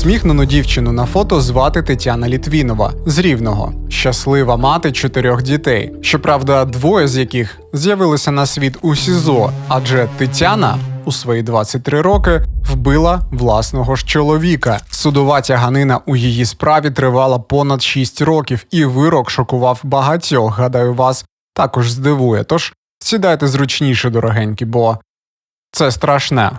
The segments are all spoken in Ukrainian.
Усміхнену дівчину на фото звати Тетяна Літвінова з Рівного, щаслива мати чотирьох дітей. Щоправда, двоє з яких з'явилися на світ у СІЗО, адже Тетяна у свої 23 роки вбила власного ж чоловіка. Судова тяганина у її справі тривала понад 6 років, і вирок шокував багатьох. Гадаю, вас також здивує. Тож сідайте зручніше, дорогенькі, бо це страшне.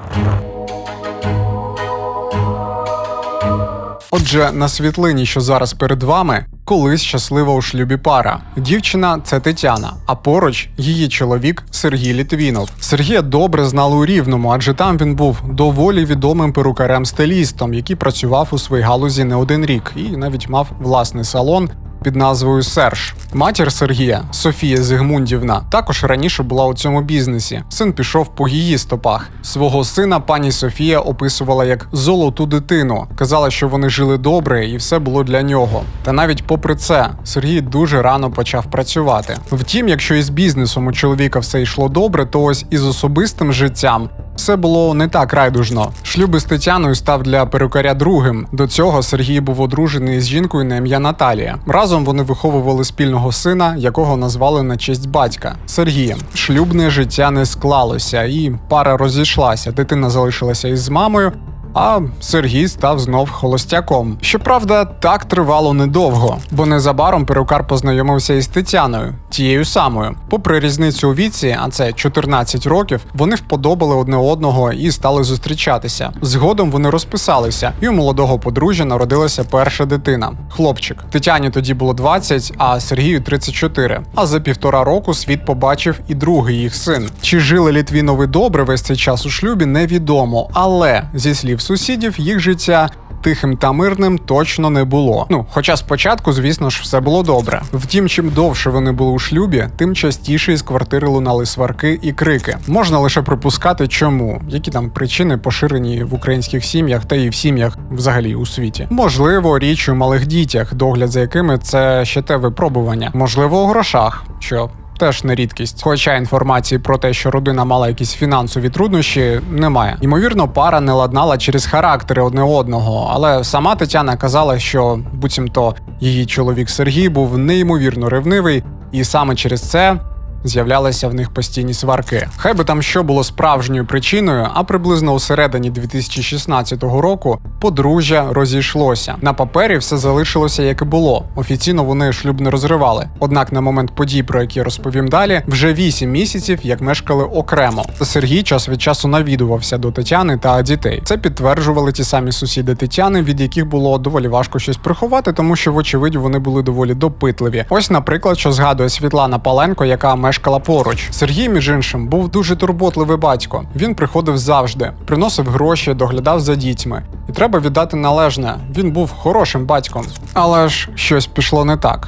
Отже, на світлині, що зараз перед вами, колись щаслива у шлюбі пара. Дівчина це Тетяна, а поруч її чоловік Сергій Літвінов. Сергія добре знали у Рівному, адже там він був доволі відомим перукарем-стилістом, який працював у своїй галузі не один рік і навіть мав власний салон. Під назвою Серж. Матір Сергія Софія Зигмундівна також раніше була у цьому бізнесі. Син пішов по її стопах. Свого сина пані Софія описувала як золоту дитину. Казала, що вони жили добре і все було для нього. Та навіть попри це, Сергій дуже рано почав працювати. Втім, якщо із бізнесом у чоловіка все йшло добре, то ось із особистим життям все було не так райдужно. Шлюби з Тетяною став для перукаря другим. До цього Сергій був одружений з жінкою на ім'я Наталія. Разом вони виховували спільного сина, якого назвали на честь батька Сергієм. Шлюбне життя не склалося, і пара розійшлася. Дитина залишилася із мамою. А Сергій став знов холостяком. Щоправда, так тривало недовго, бо незабаром перукар познайомився із Тетяною, тією самою. Попри різницю у віці, а це 14 років, вони вподобали одне одного і стали зустрічатися. Згодом вони розписалися, і у молодого подружжя народилася перша дитина хлопчик. Тетяні тоді було 20, а Сергію 34. А за півтора року світ побачив і другий їх син. Чи жили Літвінови добре весь цей час у шлюбі, невідомо, але зі слів сусідів їх життя. Тихим та мирним точно не було. Ну, хоча спочатку, звісно ж, все було добре. Втім, чим довше вони були у шлюбі, тим частіше із квартири лунали сварки і крики. Можна лише припускати, чому, які там причини поширені в українських сім'ях та і в сім'ях взагалі у світі. Можливо, річ у малих дітях, догляд за якими це ще те випробування, можливо, у грошах, що теж не рідкість. Хоча інформації про те, що родина мала якісь фінансові труднощі, немає. Ймовірно, пара не ладнала через характери одне одного, але сама Тетяна казала, що буцімто її чоловік Сергій був неймовірно ревнивий, і саме через це. З'являлися в них постійні сварки. Хай би там що було справжньою причиною, а приблизно у середині 2016 року подружжя розійшлося. На папері все залишилося як і було. Офіційно вони шлюб не розривали. Однак на момент подій, про які розповім далі, вже 8 місяців як мешкали окремо. Сергій час від часу навідувався до Тетяни та дітей. Це підтверджували ті самі сусіди Тетяни, від яких було доволі важко щось приховати, тому що, вочевидь, вони були доволі допитливі. Ось, наприклад, що згадує Світлана Паленко, яка мешкала поруч. Сергій, між іншим, був дуже турботливий батько. Він приходив завжди, приносив гроші, доглядав за дітьми. І треба віддати належне. Він був хорошим батьком. Але ж щось пішло не так.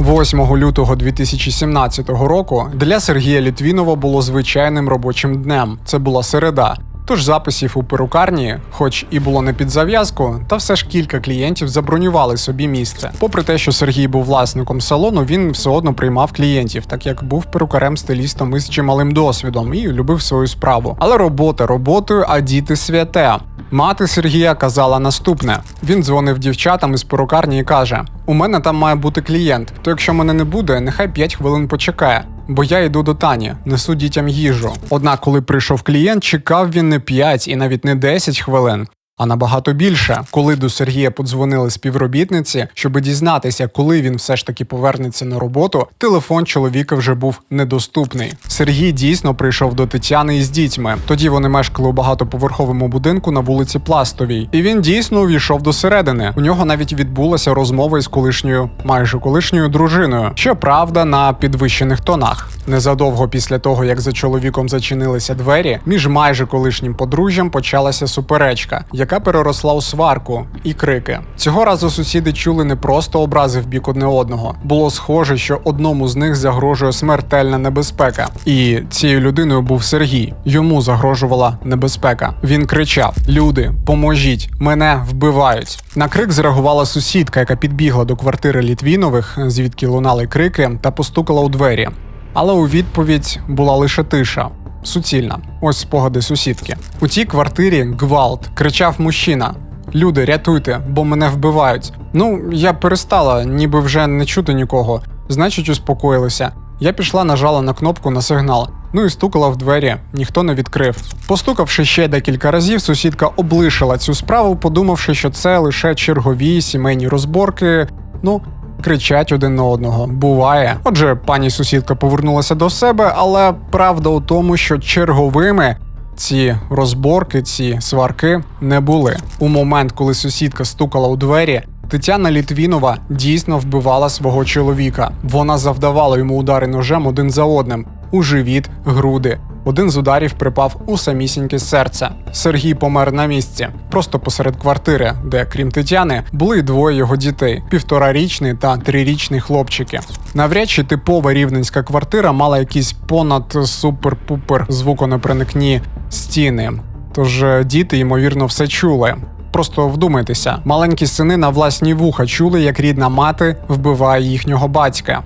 8 лютого 2017 року для Сергія Літвінова було звичайним робочим днем. Це була середа. Тож записів у перукарні, хоч і було не під зав'язку, та все ж кілька клієнтів забронювали собі місце. Попри те, що Сергій був власником салону, він все одно приймав клієнтів, так як був перукарем-стилістом із чималим досвідом і любив свою справу. Але робота роботою, а діти святе. Мати Сергія казала наступне: він дзвонив дівчатам із перукарні і каже: У мене там має бути клієнт, то якщо мене не буде, нехай 5 хвилин почекає. Бо я йду до Тані, несу дітям їжу. Однак, коли прийшов клієнт, чекав він не 5 і навіть не 10 хвилин. А набагато більше, коли до Сергія подзвонили співробітниці, щоб дізнатися, коли він все ж таки повернеться на роботу, телефон чоловіка вже був недоступний. Сергій дійсно прийшов до Тетяни із дітьми. Тоді вони мешкали у багатоповерховому будинку на вулиці Пластовій, і він дійсно увійшов до середини. У нього навіть відбулася розмова із колишньою, майже колишньою дружиною. Щоправда, на підвищених тонах. Незадовго після того, як за чоловіком зачинилися двері, між майже колишнім подружжям почалася суперечка яка переросла у сварку і крики. Цього разу сусіди чули не просто образи в бік одне одного. Було схоже, що одному з них загрожує смертельна небезпека. І цією людиною був Сергій. Йому загрожувала небезпека. Він кричав: Люди, поможіть! Мене вбивають. На крик зреагувала сусідка, яка підбігла до квартири Літвінових, звідки лунали крики, та постукала у двері. Але у відповідь була лише тиша. Суцільна, ось спогади сусідки. У тій квартирі гвалт кричав мужчина. Люди, рятуйте, бо мене вбивають. Ну, я перестала, ніби вже не чути нікого. Значить, успокоїлися. Я пішла, нажала на кнопку на сигнал. Ну і стукала в двері, ніхто не відкрив. Постукавши ще декілька разів, сусідка облишила цю справу, подумавши, що це лише чергові сімейні розборки. Ну, кричать один на одного. Буває. Отже, пані сусідка повернулася до себе, але правда у тому, що черговими ці розборки, ці сварки не були. У момент, коли сусідка стукала у двері, Тетяна Літвінова дійсно вбивала свого чоловіка. Вона завдавала йому удари ножем один за одним у живіт, груди. Один з ударів припав у самісіньке серце. Сергій помер на місці, просто посеред квартири, де, крім Тетяни, були двоє його дітей: півторарічний та трирічний хлопчики. Навряд чи типова рівненська квартира мала якісь понад супер-пупер звуконепроникні стіни. Тож е, діти, ймовірно, все чули. Просто вдумайтеся, маленькі сини на власні вуха чули, як рідна мати вбиває їхнього батька.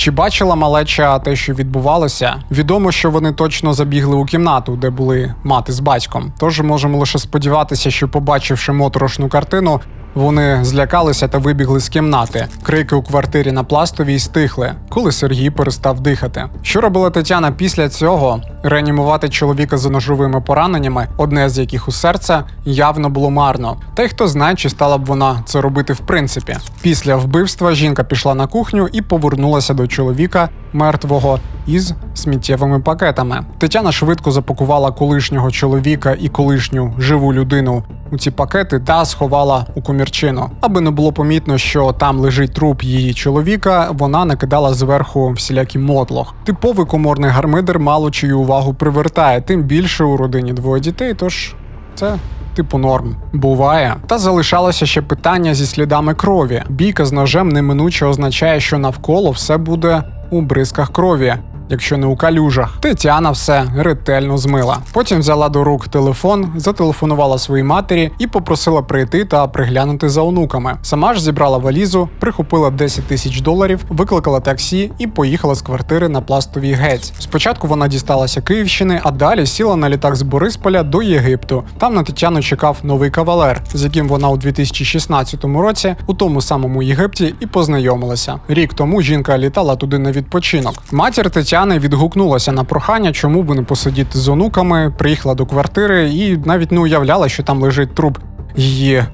Чи бачила малеча те, що відбувалося? Відомо, що вони точно забігли у кімнату, де були мати з батьком. Тож можемо лише сподіватися, що, побачивши моторошну картину, вони злякалися та вибігли з кімнати. Крики у квартирі на пластовій стихли, коли Сергій перестав дихати. Що робила Тетяна після цього? Реанімувати чоловіка з ножовими пораненнями, одне з яких у серце, явно було марно. Та й хто знає, чи стала б вона це робити в принципі. Після вбивства жінка пішла на кухню і повернулася до чоловіка мертвого із сміттєвими пакетами. Тетяна швидко запакувала колишнього чоловіка і колишню живу людину у ці пакети та сховала у комірчину. Аби не було помітно, що там лежить труп її чоловіка, вона накидала зверху всілякий мотлох. Типовий коморний гармидер мало чию увагу привертає, тим більше у родині двоє дітей. Тож це. Типу норм буває, та залишалося ще питання зі слідами крові. Бійка з ножем неминуче означає, що навколо все буде у бризках крові якщо не у калюжах. Тетяна все ретельно змила. Потім взяла до рук телефон, зателефонувала своїй матері і попросила прийти та приглянути за онуками. Сама ж зібрала валізу, прихопила 10 тисяч доларів, викликала таксі і поїхала з квартири на пластовій гець. Спочатку вона дісталася Київщини, а далі сіла на літак з Борисполя до Єгипту. Там на Тетяну чекав новий кавалер, з яким вона у 2016 році у тому самому Єгипті і познайомилася. Рік тому жінка літала туди на відпочинок. Матір Тетяни Тетяни відгукнулася на прохання, чому би не посидіти з онуками, приїхала до квартири і навіть не уявляла, що там лежить труп її.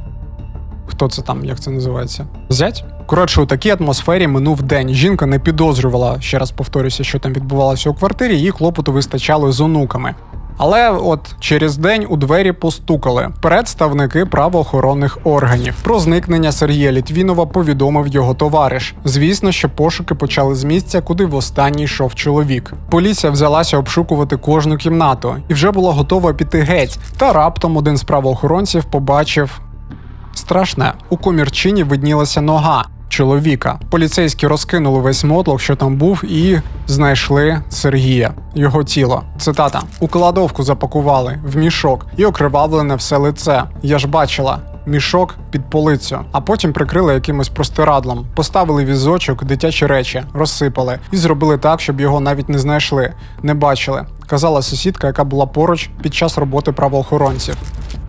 Хто це там, як це називається? Зять? Коротше, у такій атмосфері минув день. Жінка не підозрювала, ще раз повторюся, що там відбувалося у квартирі, їй клопоту вистачало з онуками. Але от через день у двері постукали представники правоохоронних органів. Про зникнення Сергія Літвінова повідомив його товариш. Звісно, що пошуки почали з місця, куди востаннє йшов чоловік. Поліція взялася обшукувати кожну кімнату і вже була готова піти геть. Та раптом один з правоохоронців побачив страшне у комірчині виднілася нога чоловіка. Поліцейські розкинули весь мотлох, що там був, і знайшли Сергія, його тіло. Цитата: у кладовку запакували в мішок і окривавлене все лице. Я ж бачила. Мішок під полицю, а потім прикрили якимось простирадлом, поставили візочок, дитячі речі, розсипали і зробили так, щоб його навіть не знайшли, не бачили. Казала сусідка, яка була поруч під час роботи правоохоронців.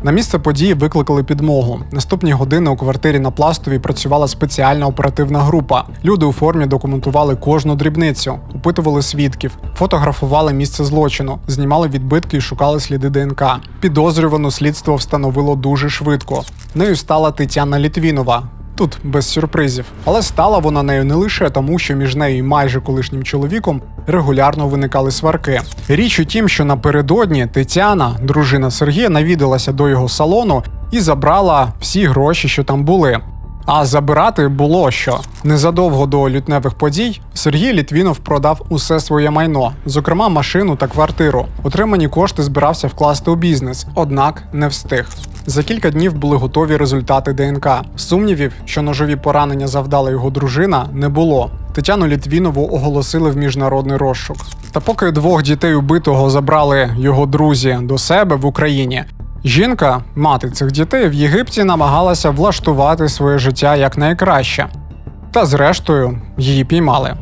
На місце події викликали підмогу. Наступні години у квартирі на пластовій працювала спеціальна оперативна група. Люди у формі документували кожну дрібницю, опитували свідків, фотографували місце злочину, знімали відбитки і шукали сліди ДНК. Підозрювану слідство встановило дуже швидко. Нею стала Тетяна Літвінова, Тут без сюрпризів, але стала вона нею не лише тому, що між нею і майже колишнім чоловіком регулярно виникали сварки. Річ у тім, що напередодні Тетяна, дружина Сергія, навідалася до його салону і забрала всі гроші, що там були. А забирати було що незадовго до лютневих подій Сергій Літвінов продав усе своє майно, зокрема машину та квартиру. Отримані кошти збирався вкласти у бізнес, однак не встиг. За кілька днів були готові результати ДНК. Сумнівів, що ножові поранення завдала його дружина, не було. Тетяну Літвінову оголосили в міжнародний розшук. Та поки двох дітей убитого забрали його друзі до себе в Україні. Жінка, мати цих дітей, в Єгипті намагалася влаштувати своє життя якнайкраще. Та зрештою її піймали.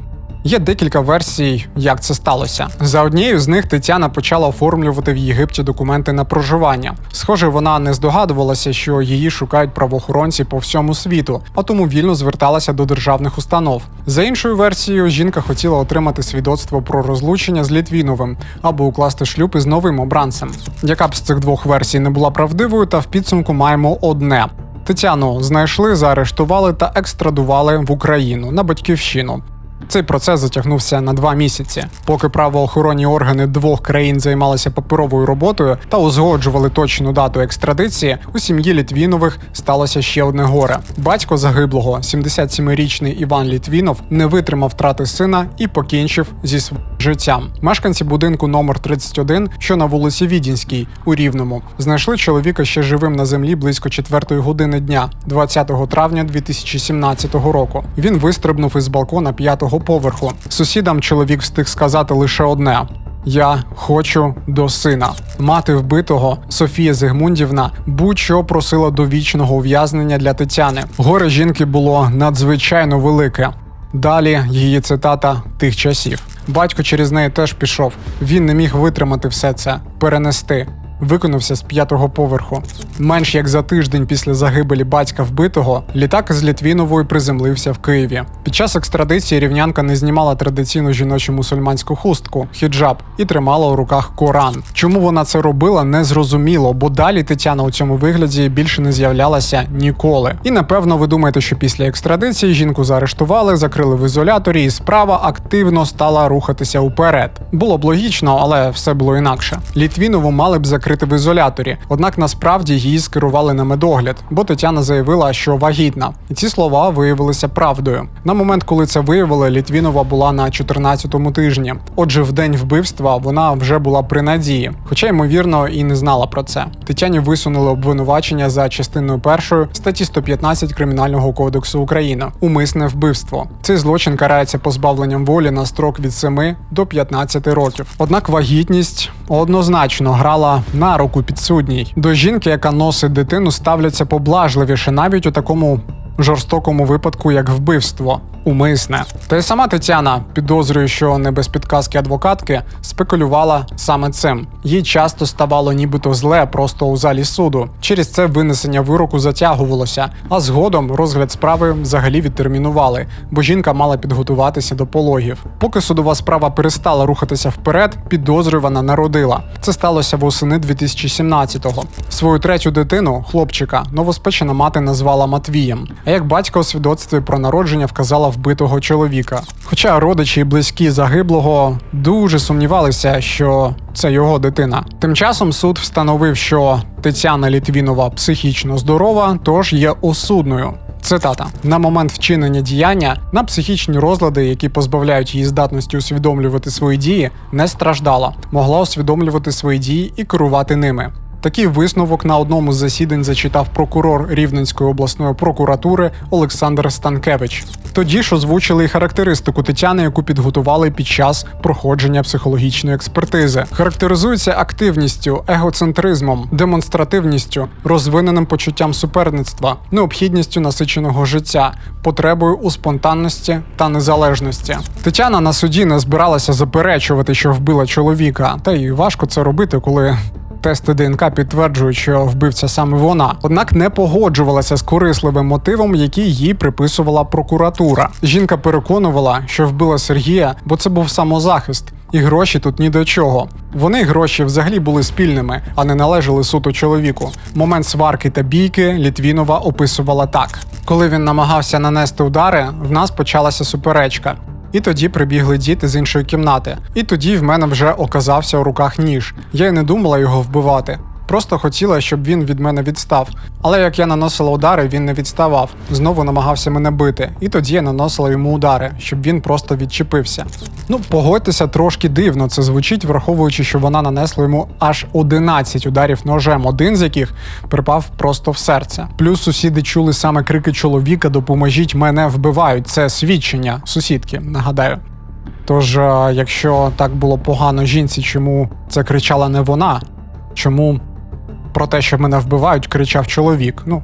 Є декілька версій, як це сталося. За однією з них Тетяна почала оформлювати в Єгипті документи на проживання. Схоже, вона не здогадувалася, що її шукають правоохоронці по всьому світу, а тому вільно зверталася до державних установ. За іншою версією, жінка хотіла отримати свідоцтво про розлучення з Літвіновим або укласти шлюб із новим обранцем. Яка б з цих двох версій не була правдивою, та в підсумку маємо одне. Тетяну знайшли, заарештували та екстрадували в Україну на батьківщину. Цей процес затягнувся на два місяці, поки правоохоронні органи двох країн займалися паперовою роботою та узгоджували точну дату екстрадиції. У сім'ї Літвінових сталося ще одне горе. Батько загиблого, 77-річний Іван Літвінов, не витримав втрати сина і покінчив зі своїм життям. Мешканці будинку номер 31, що на вулиці Відінській у Рівному, знайшли чоловіка ще живим на землі близько 4 години дня, 20 травня 2017 року. Він вистрибнув із балкона п'ятого поверху. Сусідам чоловік встиг сказати лише одне. Я хочу до сина. Мати вбитого Софія Зигмундівна будь-що просила довічного ув'язнення для Тетяни. Горе жінки було надзвичайно велике. Далі її цитата тих часів. Батько через неї теж пішов. Він не міг витримати все це, перенести. Виконався з п'ятого поверху. Менш як за тиждень після загибелі батька вбитого, літак з Літвіновою приземлився в Києві. Під час екстрадиції рівнянка не знімала традиційну жіночу мусульманську хустку хіджаб і тримала у руках Коран. Чому вона це робила, не зрозуміло, бо далі Тетяна у цьому вигляді більше не з'являлася ніколи. І напевно ви думаєте, що після екстрадиції жінку заарештували, закрили в ізоляторі, і справа активно стала рухатися уперед. Було б логічно, але все було інакше. Літвінову мали б закрити в ізоляторі, однак насправді її скерували на медогляд, бо Тетяна заявила, що вагітна. І ці слова виявилися правдою. На момент, коли це виявили, Літвінова була на 14-му тижні. Отже, в день вбивства вона вже була при надії, хоча ймовірно і не знала про це. Тетяні висунули обвинувачення за частиною першої статті 115 Кримінального кодексу України умисне вбивство. Цей злочин карається позбавленням волі на строк від 7 до 15 років. Однак вагітність однозначно грала на руку підсудній. До жінки, яка носить дитину, ставляться поблажливіше навіть у такому жорстокому випадку, як вбивство. Умисне. Та й сама Тетяна підозрює, що не без підказки адвокатки спекулювала саме цим. Їй часто ставало нібито зле просто у залі суду. Через це винесення вироку затягувалося, а згодом розгляд справи взагалі відтермінували, бо жінка мала підготуватися до пологів. Поки судова справа перестала рухатися вперед, підозрювана народила. Це сталося восени 2017-го. Свою третю дитину, хлопчика, новоспечена мати назвала Матвієм. А як батько у свідоцтві про народження вказала вбитого чоловіка. Хоча родичі і близькі загиблого дуже сумнівалися, що це його дитина. Тим часом суд встановив, що Тетяна Літвінова психічно здорова, тож є осудною. Цитата: на момент вчинення діяння на психічні розлади, які позбавляють її здатності усвідомлювати свої дії, не страждала, могла усвідомлювати свої дії і керувати ними. Такий висновок на одному з засідань зачитав прокурор Рівненської обласної прокуратури Олександр Станкевич. Тоді ж озвучили й характеристику Тетяни, яку підготували під час проходження психологічної експертизи. Характеризується активністю, егоцентризмом, демонстративністю, розвиненим почуттям суперництва, необхідністю насиченого життя, потребою у спонтанності та незалежності. Тетяна на суді не збиралася заперечувати, що вбила чоловіка, та й важко це робити, коли Тести ДНК підтверджують, що вбивця саме вона, однак не погоджувалася з корисливим мотивом, який їй приписувала прокуратура. Жінка переконувала, що вбила Сергія, бо це був самозахист, і гроші тут ні до чого. Вони гроші взагалі були спільними, а не належали суто чоловіку. Момент сварки та бійки Літвінова описувала так: коли він намагався нанести удари, в нас почалася суперечка. І тоді прибігли діти з іншої кімнати. І тоді в мене вже оказався у руках ніж. Я й не думала його вбивати. Просто хотіла, щоб він від мене відстав. Але як я наносила удари, він не відставав. Знову намагався мене бити. І тоді я наносила йому удари, щоб він просто відчепився. Ну, погодьтеся, трошки дивно це звучить, враховуючи, що вона нанесла йому аж 11 ударів ножем, один з яких припав просто в серце. Плюс сусіди чули саме крики чоловіка Допоможіть мене вбивають. Це свідчення сусідки, нагадаю. Тож, е, якщо так було погано жінці, чому це кричала не вона? Чому про те, що мене вбивають, кричав чоловік? Ну.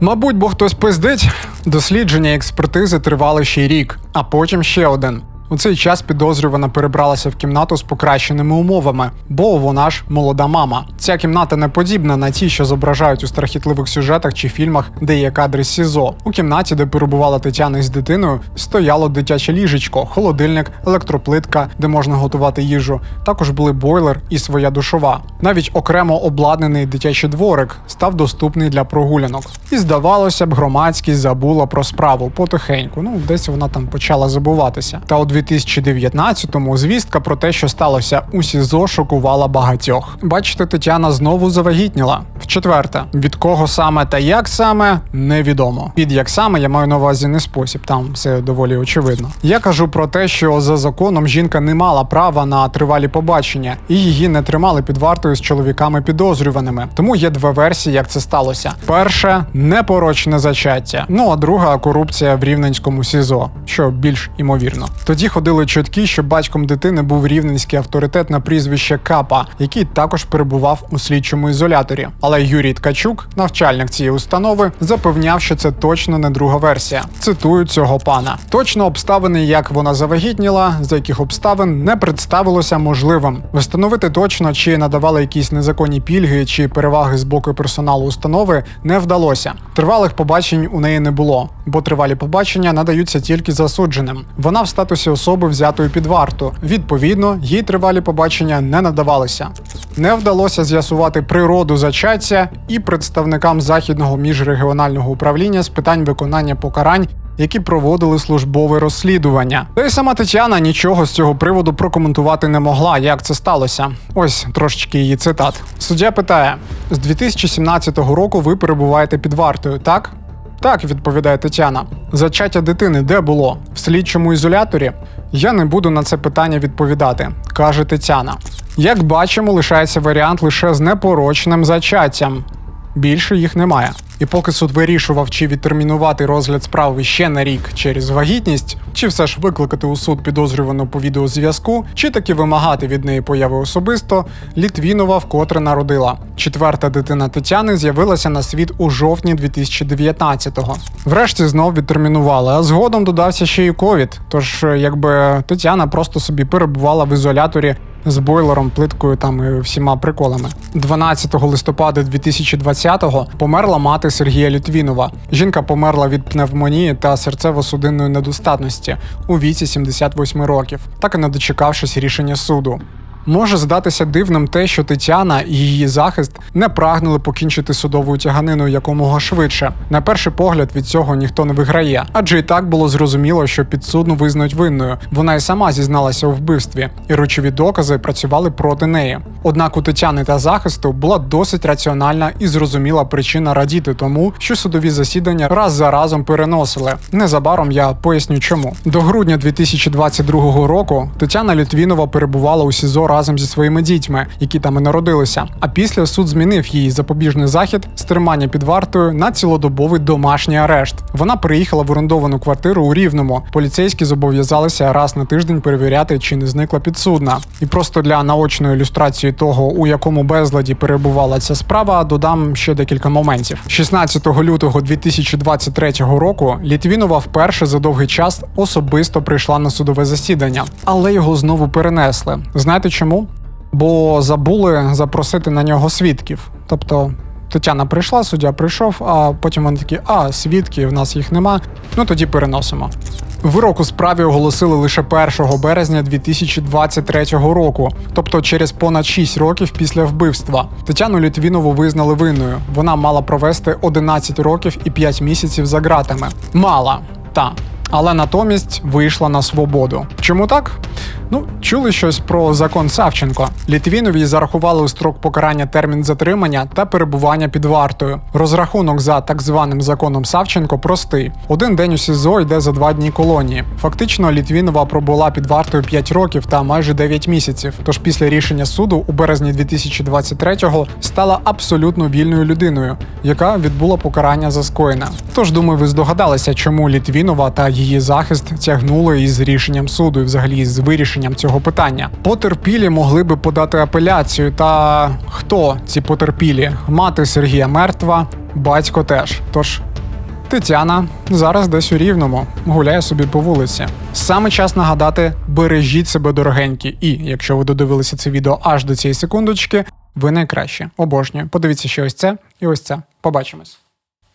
Мабуть, бо хтось пиздить. Дослідження і експертизи тривали ще й рік, а потім ще один. У цей час підозрювана перебралася в кімнату з покращеними умовами, бо вона ж молода мама. Ця кімната не подібна на ті, що зображають у страхітливих сюжетах чи фільмах, де є кадри з СІЗО. У кімнаті, де перебувала Тетяна із дитиною, стояло дитяче ліжечко, холодильник, електроплитка, де можна готувати їжу. Також були бойлер і своя душова. Навіть окремо обладнаний дитячий дворик став доступний для прогулянок. І здавалося б, громадськість забула про справу потихеньку. Ну, десь вона там почала забуватися. Та у 2019-му звістка про те, що сталося у СІЗО, шокувала багатьох. Бачите, Тетяна знову завагітніла. Вчетверте, від кого саме та як саме невідомо. Під як саме я маю на увазі не спосіб, там все доволі очевидно. Я кажу про те, що за законом жінка не мала права на тривалі побачення, і її не тримали під вартою з чоловіками підозрюваними. Тому є дві версії, як це сталося. Перше непорочне зачаття. Ну а друга корупція в рівненському СІЗО, що більш імовірно. Тоді ходили чутки, що батьком дитини був рівненський авторитет на прізвище Капа, який також перебував у слідчому ізоляторі. Але Юрій Ткачук, навчальник цієї установи, запевняв, що це точно не друга версія. Цитую цього пана. Точно обставини, як вона завагітніла, за яких обставин не представилося можливим. Встановити точно, чи надавали якісь незаконні пільги чи переваги з боку персоналу установи, не вдалося. Тривалих побачень у неї не було, бо тривалі побачення надаються тільки засудженим. Вона в статусі особи взятої під варту. Відповідно, їй тривалі побачення не надавалися. Не вдалося з'ясувати природу зачаття і представникам західного міжрегіонального управління з питань виконання покарань. Які проводили службове розслідування, та й сама Тетяна нічого з цього приводу прокоментувати не могла, як це сталося. Ось трошечки її цитат. Суддя питає: з 2017 року ви перебуваєте під вартою, так? Так, відповідає Тетяна. Зачаття дитини де було? В слідчому ізоляторі? Я не буду на це питання відповідати, каже Тетяна. Як бачимо, лишається варіант лише з непорочним зачаттям. Більше їх немає. І поки суд вирішував, чи відтермінувати розгляд справи ще на рік через вагітність, чи все ж викликати у суд підозрювану по відеозв'язку, чи таки вимагати від неї появи особисто, Літвінова вкотре народила. Четверта дитина Тетяни з'явилася на світ у жовтні 2019-го. Врешті знов відтермінували, а згодом додався ще й ковід. Тож, якби Тетяна просто собі перебувала в ізоляторі з бойлером, плиткою там і всіма приколами. 12 листопада 2020-го померла мати Сергія Літвінова. Жінка померла від пневмонії та серцево-судинної недостатності у віці 78 років, так і не дочекавшись рішення суду. Може здатися дивним те, що Тетяна і її захист не прагнули покінчити судову тяганину якомога швидше. На перший погляд від цього ніхто не виграє, адже і так було зрозуміло, що підсудну визнають винною. Вона і сама зізналася у вбивстві, і речові докази працювали проти неї. Однак у Тетяни та захисту була досить раціональна і зрозуміла причина радіти тому, що судові засідання раз за разом переносили. Незабаром я поясню, чому до грудня 2022 року Тетяна Літвінова перебувала у СІЗО разом зі своїми дітьми, які там і народилися. А після суд змінив її запобіжний захід з тримання під вартою на цілодобовий домашній арешт. Вона приїхала в орендовану квартиру у Рівному. Поліцейські зобов'язалися раз на тиждень перевіряти, чи не зникла підсудна. І просто для наочної ілюстрації того, у якому безладі перебувала ця справа, додам ще декілька моментів. 16 лютого 2023 року Літвінова вперше за довгий час особисто прийшла на судове засідання, але його знову перенесли. Знаєте чому? Бо забули запросити на нього свідків. Тобто Тетяна прийшла, суддя прийшов, а потім вони такі: а, свідки, в нас їх нема. Ну тоді переносимо. Вирок у справі оголосили лише 1 березня 2023 року, тобто через понад 6 років після вбивства. Тетяну Літвінову визнали винною. Вона мала провести 11 років і 5 місяців за ґратами. Мала та. Але натомість вийшла на свободу. Чому так? Ну, чули щось про закон Савченко. Літвінові зарахували у строк покарання термін затримання та перебування під вартою. Розрахунок за так званим законом Савченко простий: один день у СІЗО йде за два дні колонії. Фактично, Літвінова пробула під вартою 5 років та майже 9 місяців. Тож після рішення суду у березні 2023-го стала абсолютно вільною людиною, яка відбула покарання за скоєне. Тож думаю, ви здогадалися, чому Літвінова та її захист тягнули із рішенням суду і взагалі з вирішенням цього питання. Потерпілі могли би подати апеляцію. Та хто ці потерпілі? Мати Сергія мертва, батько теж. Тож Тетяна зараз десь у рівному, гуляє собі по вулиці. Саме час нагадати: бережіть себе дорогенькі. І якщо ви додивилися це відео аж до цієї секундочки, ви найкраще. Обожнюю. Подивіться ще ось це і ось це. Побачимось.